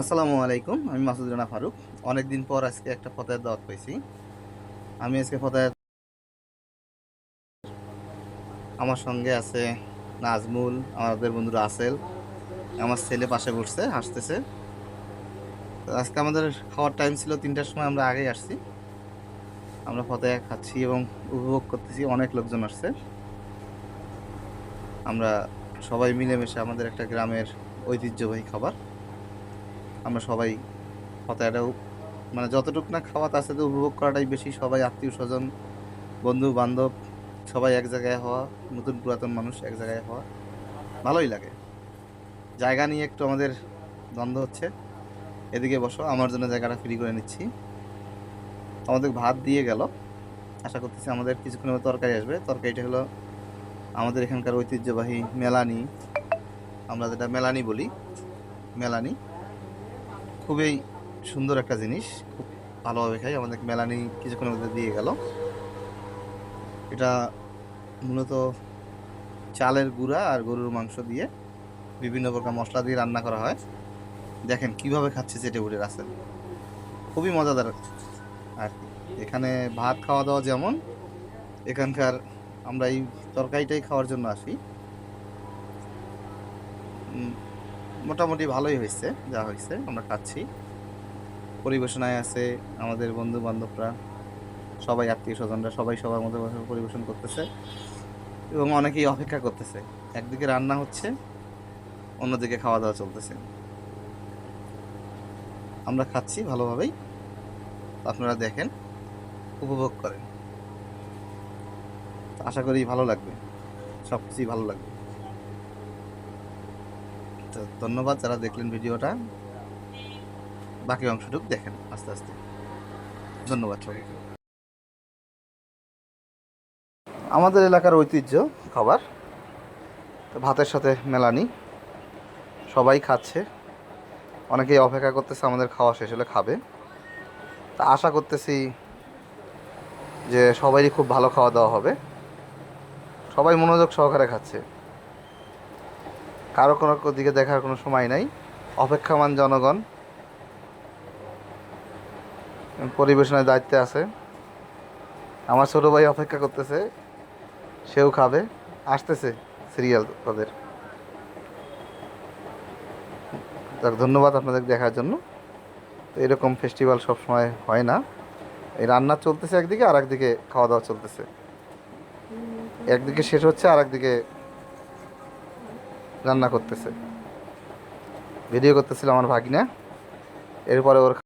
আসসালামু আলাইকুম, আমি মাসুদ রানা ফারুক। অনেকদিন পর আজকে একটা ফতের দাওয়াত পেয়েছি আমি আজকে ফতের আমার সঙ্গে আছে নাজমুল, আমাদের বন্ধু রাসেল আমার ছেলে পাশে বসছে, হাসতেছে। আজকে আমাদের খাওয়ার টাইম ছিল তিনটার সময় আমরা আগেই আসছি। আমরা ফতে খাচ্ছি এবং উপভোগ করতেছি, অনেক লোকজন আসছে। আমরা সবাই মিলেমিশে আমাদের একটা গ্রামের ঐতিহ্যবাহী খাবার। আমরা সবাই ফতেহাটাও মানে যতটুকু না খাওয়া, তার সাথে উপভোগ করাটাই বেশি সবাই আত্মীয় স্বজন, বন্ধু, বান্ধব, সবাই এক জায়গায় হওয়া, নতুন পুরাতন মানুষ এক জায়গায় হওয়া, ভালোই লাগে। জায়গা নিয়ে একটু আমাদের দ্বন্দ্ব হচ্ছে। এদিকে বসো, আমার জন্য জায়গাটা ফ্রি করে নিচ্ছি। আমাদের ভাত দিয়ে গেল। আশা করতেছি আমাদের কিছুক্ষণের তরকারি আসবে। তরকারিটা হলো আমাদের এখানকার ঐতিহ্যবাহী মেলানি। আমরা যেটা মেলানি বলি, মেলানি। খুবই সুন্দর একটা জিনিস। খুব ভালোভাবে খাই। আমাদের মেলানি কিছুক্ষণের মধ্যে দিয়ে গেল। এটা মূলত চালের গুঁড়া আর গরুর মাংস দিয়ে বিভিন্ন প্রকার মশলা দিয়ে রান্না করা হয়। দেখেন কীভাবে খাচ্ছে চেটে উঠে রাসেল খুবই মজাদার আর এখানে ভাত খাওয়া দাওয়া যেমন, এখানকার আমরা এই তরকারিটাই খাওয়ার জন্য আসি। মোটামুটি ভালোই হয়েছে, যা হয়েছে, আমরা খাচ্ছি। পরিবেশনায় আছে আমাদের বন্ধু বান্ধবরা সবাই আত্মীয় স্বজনরা সবাই সবার বসে পরিবেশন করতেছে এবং অনেকেই অপেক্ষা করতেছে। একদিকে রান্না হচ্ছে, অন্যদিকে খাওয়া দাওয়া চলতেছে। আমরা খাচ্ছি ভালোভাবেই। আপনারা দেখেন, উপভোগ করেন। আশা করি ভালো লাগবে সব কিছুই ভালো লাগবে। তো ধন্যবাদ, যারা দেখলেন ভিডিওটা। বাকি অংশটুকু দেখেন, আস্তে আস্তে। ধন্যবাদ সবাইকে। আমাদের এলাকার ঐতিহ্য খাবার ভাতের সাথে মেলানি। সবাই খাচ্ছে। অনেকেই অপেক্ষা করতেছে আমাদের খাওয়া শেষ হলে খাবে। তা আশা করতেছি যে সবারই খুব ভালো খাওয়া দাওয়া হবে। সবাই মনোযোগ সহকারে খাচ্ছে। কারও কোনো দিকে দেখার কোনো সময় নাই। অপেক্ষামান জনগণ পরিবেশনের দায়িত্বে আছে। আমার ছোটো ভাই অপেক্ষা করতেছে, সেও খাবে, আসতেছে সিরিয়াল তাদের। ধন্যবাদ আপনাদের দেখার জন্য। তো এরকম ফেস্টিভ্যাল সবসময় হয় না। এই রান্না চলতেছে একদিকে আর একদিকে খাওয়া দাওয়া চলতেছে। একদিকে শেষ হচ্ছে আর একদিকে রান্না করতেছে। ভিডিও করতেছিল আমার ভাগিনা। এরপরে ওর